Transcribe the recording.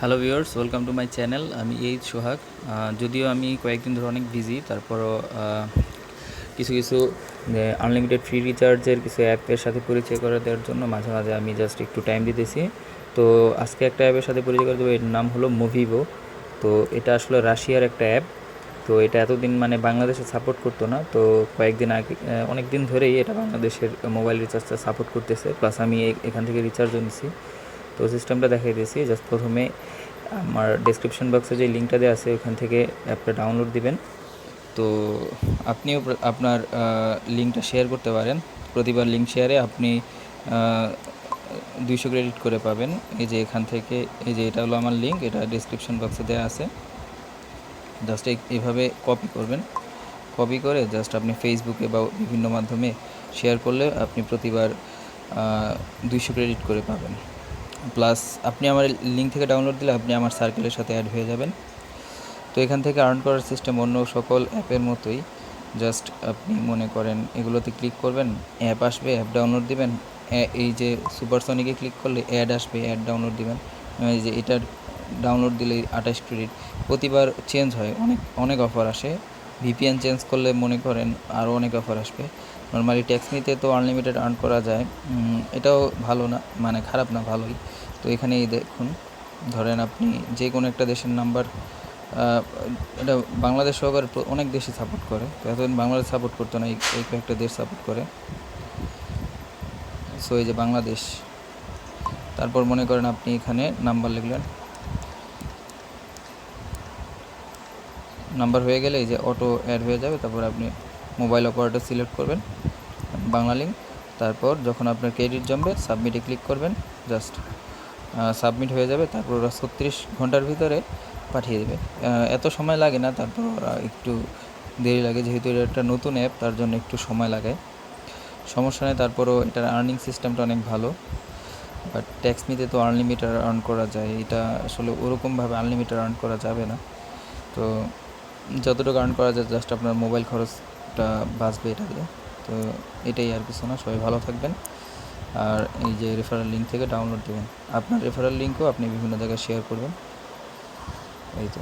Hello viewers welcome to my channel আমি H Sohag. যদিও আমি কয়েকদিন ধরে অনেক বিজি তারপরও কিছু কিছু আনলিমিটেড ফ্রি রিচার্জের কিছু অ্যাপের সাথে পরিচয় করে দেওয়ার জন্য মাঝে মাঝে আমি জাস্ট একটু টাইম দিতেছি। তো আজকে একটা অ্যাপের সাথে পরিচয় করে দেবো, এর নাম হলো মুভিভো তো এটা আসলে রাশিয়ার একটা অ্যাপ তো এটা এতদিন মানে বাংলাদেশে সাপোর্ট করতো না। তো কয়েকদিন আগে অনেক দিন ধরেই এটা বাংলাদেশের মোবাইল রিচার্জটা সাপোর্ট করতেছে। প্লাস আমি এখান থেকে রিচার্জও নিছি। তো সিস্টেমটা দেখাই দিয়েছি। জাস্ট প্রথমে আমার ডেসক্রিপশন বক্সে যে লিঙ্কটা দেওয়া আছে, ওখান থেকে অ্যাপটা ডাউনলোড দিবেন। তো আপনিও আপনার লিঙ্কটা শেয়ার করতে পারেন। প্রতিবার লিঙ্ক শেয়ারে আপনি দুইশো ক্রেডিট করে পাবেন। এই যে এখান থেকে, এই যে এটা হলো আমার লিঙ্ক এটা ডেসক্রিপশন বক্সে দেওয়া আছে। জাস্ট এইভাবে কপি করবেন। কপি করে জাস্ট আপনি ফেসবুকে বা বিভিন্ন মাধ্যমে শেয়ার করলে আপনি প্রতিবার দুইশো ক্রেডিট করে পাবেন। প্লাস আপনি আমার লিঙ্ক থেকে ডাউনলোড দিলে আপনি আমার সার্কেলের সাথে অ্যাড হয়ে যাবেন। তো এখান থেকে আর্ন করার সিস্টেম অন্য সকল অ্যাপের মতোই। জাস্ট আপনি মনে করেন এগুলোতে ক্লিক করবেন অ্যাপ আসবে অ্যাপ ডাউনলোড দিবেন। এই যে সুপারসনিকে ক্লিক করলে অ্যাড আসবে অ্যাড ডাউনলোড দিবেন। এই যে এটার ডাউনলোড দিলে আঠাশ ক্রেডিট প্রতিবার চেঞ্জ হয়, অনেক অনেক অফার আসে। ভিপিএন চেঞ্জ করলে মনে করেন আরও অনেক অফার আসবে। নর্মালি ট্যাক্স নিতে তো আনলিমিটেড আর্ন করা যায়। এটাও ভালো না মানে খারাপ না, ভালোই। তো এখানে এই দেখুন, ধরেন আপনি যে কোনো একটা দেশের নাম্বার এটা বাংলাদেশ সহকারে অনেক দেশই সাপোর্ট করে। তো এতদিন বাংলাদেশ সাপোর্ট করতো না, এই কয়েকটা দেশ সাপোর্ট করে। সো এই যে বাংলাদেশ, তারপর মনে করেন আপনি এখানে নাম্বার লিখলেন। নাম্বার হয়ে গেলে এই যে অটো অ্যাড হয়ে যাবে, তারপর আপনি মোবাইল অপারেটর সিলেক্ট করবেন, বাংলা লিঙ্ক তারপর যখন আপনার ক্রেডিট জমবে সাবমিটে ক্লিক করবেন জাস্ট সাবমিট হয়ে যাবে, তারপর ওরা ছত্রিশ ঘণ্টার ভিতরে পাঠিয়ে দেবে। এত সময় লাগে না, তারপর ওরা একটু দেরি লাগে, যেহেতু এটা একটা নতুন অ্যাপ তার জন্য একটু সময় লাগে। সমস্যা নেই, তারপরও এটার আর্নিং সিস্টেমটা অনেক ভালো বাট ট্যাক্স নিতে তো আনলিমিটেড আর্ন করা যায়, এটা আসলে ওরকমভাবে আনলিমিটেড আর্ন করা যাবে না। তো যতটুকু আর্ন করা যায় জাস্ট আপনার মোবাইল খরচটা বাঁচবে এটা দিয়ে তো এটাই আর কিছু না, সবাই ভালো থাকবেন। আর এই যে রেফারেল লিঙ্ক থেকে ডাউনলোড দেবেন। আপনার রেফারেল লিঙ্কও আপনি বিভিন্ন জায়গায় শেয়ার করবেন। এই তো।